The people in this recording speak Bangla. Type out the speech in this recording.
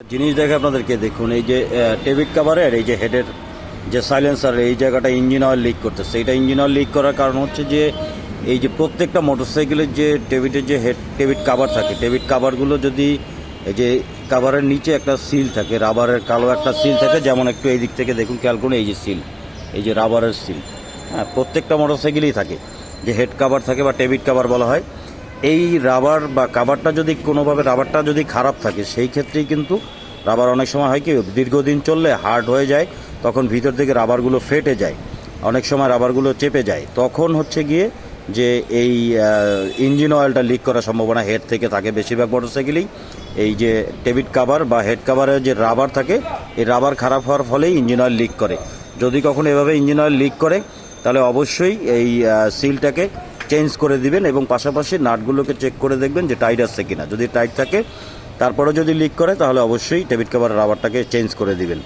জিনিস দেখে আপনাদেরকে দেখুন, এই যে টেবিট কাভারের, এই যে হেডের যে সাইলেন্সার এই জায়গাটা ইঞ্জিন অয়েল লিক করতেছে। এটা ইঞ্জিন অয়েল লিক করার কারণ হচ্ছে যে, এই যে প্রত্যেকটা মোটরসাইকেলের যে টেবিটের যে হেড টেবিট কাভার থাকে, টেবিট কাভারগুলো যদি, এই যে কাভারের নিচে একটা সিল থাকে রাবারের কালো একটা সিল থাকে, যেমন একটু এই দিক থেকে দেখুন, খেয়াল করুন, এই যে সিল এই যে রাবারের সিল হ্যাঁ প্রত্যেকটা মোটরসাইকেলেই থাকে। যে হেড কাভার থাকে বা টেবিট কাভার বলা হয় এই রাবার বা কাভারটা যদি কোনোভাবে, রাবারটা যদি খারাপ থাকে, সেই ক্ষেত্রেই কিন্তু রাবার অনেক সময় হয় কি, দীর্ঘদিন চললে হার্ড হয়ে যায়, তখন ভিতর থেকে রাবারগুলো ফেটে যায়, অনেক সময় রাবারগুলো চেপে যায়। তখন হচ্ছে গিয়ে যে এই ইঞ্জিন অয়েলটা লিক করার সম্ভাবনা হেড থেকে থাকে বেশিরভাগ মোটরসাইকেলেই এই যে টেবিট কাভার বা হেড কাভারের যে রাবার থাকে, এই রাবার খারাপ হওয়ার ফলেই ইঞ্জিন অয়েল লিক করে। যদি কখনো এভাবে ইঞ্জিন অয়েল লিক করে, তাহলে অবশ্যই এই সিলটাকে চেঞ্জ করে দিবেন এবং পাশাপাশি নাটগুলোকে চেক করে দেখবেন যে টাইট আছে কিনা। যদি টাইট থাকে তারপরে যদি লিক করে, তাহলে অবশ্যই ডেবিট কাভার রাবারটাকে চেঞ্জ করে দিবেন।